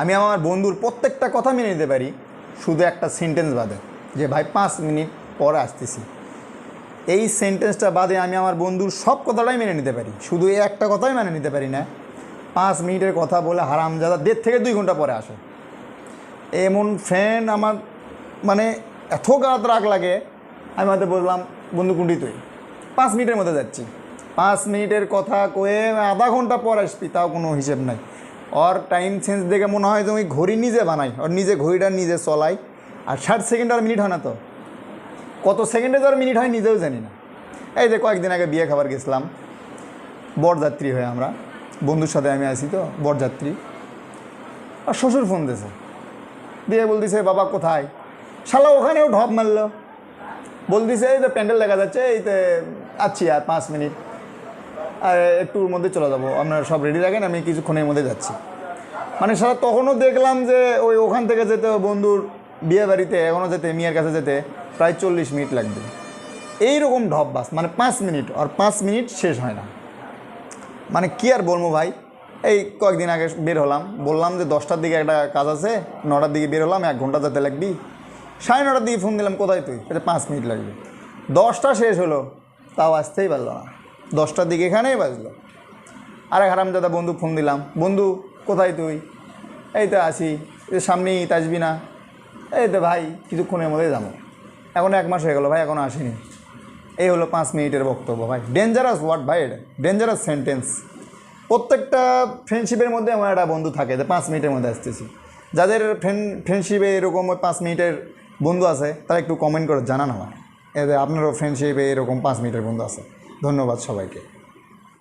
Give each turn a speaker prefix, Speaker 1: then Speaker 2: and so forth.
Speaker 1: আমি আমার বন্ধুর প্রত্যেকটা কথা মেনে নিতে পারি, শুধু একটা সেন্টেন্স বাদে, যে, ভাই, পাঁচ মিনিট পরে আসতেছি। এই সেন্টেন্সটা বাদে আমি আমার বন্ধুর সব কথাটাই মেনে নিতে পারি, শুধু এই একটা কথাই মেনে নিতে পারি না। পাঁচ মিনিটের কথা বলে হারামজাদা দেড় থেকে দুই ঘণ্টা পরে আসে। এমন ফ্রেন্ড আমার মানে এত গাত রাগ লাগে, আমি হয়তো বললাম, বন্ধু কুন্ডি তুই? পাঁচ মিনিটের মধ্যে যাচ্ছি। পাঁচ মিনিটের কথা কয়ে আধা ঘণ্টা পর আসবি, তাও কোনো হিসেব নাই। ওর টাইম চেঞ্জ দেখে মনে হয় ওই ঘড়ি নিজে বানাই ওর নিজে ঘড়িটা নিজে চলাই আর ষাট সেকেন্ড আর মিনিট হয় না তো কত সেকেন্ডে তো আর মিনিট হয় নিজেও জানি না এই যে কয়েকদিন আগে বিয়ে খাবার গেছিলাম বরযাত্রী হয়ে আমরা বন্ধুর সাথে আমি আছি তো বরযাত্রী আর শ্বশুর ফোন দিয়েছে দিয়ে বলতেছে বাবা কোথায় শালা ওখানেও ঢপ মারলো বলতেছে এই তো প্যান্ডেল দেখা যাচ্ছে এই তো আছি আর পাঁচ মিনিট একটুর মধ্যে চলে যাব। আপনারা সব রেডি রাখেন আমি কিছুক্ষণের মধ্যে যাচ্ছি। মানে সারা তখনও দেখলাম যে ওই ওখান থেকে যেতে বন্ধুর বিয়ে বাড়িতে, এখনও যেতে, মিয়ার কাছে যেতে, প্রায় চল্লিশ মিনিট লাগবে। এইরকম ঢপ বাস মানে পাঁচ মিনিট, আর পাঁচ মিনিট শেষ হয় না। মানে কি আর বলব ভাই? এই কয়েকদিন আগে বের হলাম, বললাম যে দশটার দিকে একটা কাজ আছে, নটার দিকে বের হলাম, এক ঘণ্টা যেতে লাগবি। সাড়ে নটার দিকে ফোন দিলাম, কোথায় তুই? এটা পাঁচ মিনিট লাগবে। দশটা শেষ হলো, তাও আসতেই পারল না। দশটার দিকে এখানেই বাজলো। আর এক হারামজাদা বন্ধু ফোন দিলাম। বন্ধু, কোথায় তুই? এই তো আসি সামনেই আসবি না এই তো ভাই, কিছুক্ষণের মধ্যে যাব। এখন এক মাস হয়ে গেলো ভাই এখনও আসেনি। এই হলো পাঁচ মিনিটের বক্তব্য ভাই। ডেঞ্জারাস ওয়ার্ড ভাই এটা। ডেঞ্জারাস সেন্টেন্স প্রত্যেকটা ফ্রেন্ডশিপের মধ্যে আমার একটা বন্ধু থাকে যে পাঁচ মিনিটের মধ্যে আসতেছি। যাদের ফ্রেন্ড ফ্রেন্ডশিপে এরকম ওই পাঁচ মিনিটের বন্ধু আছে, তারা একটু কমেন্ট করে জানান আমার এদের আপনারও ফ্রেন্ডশিপে এরকম পাঁচ মিনিটের বন্ধু আছে। ধন্যবাদ সবাইকে।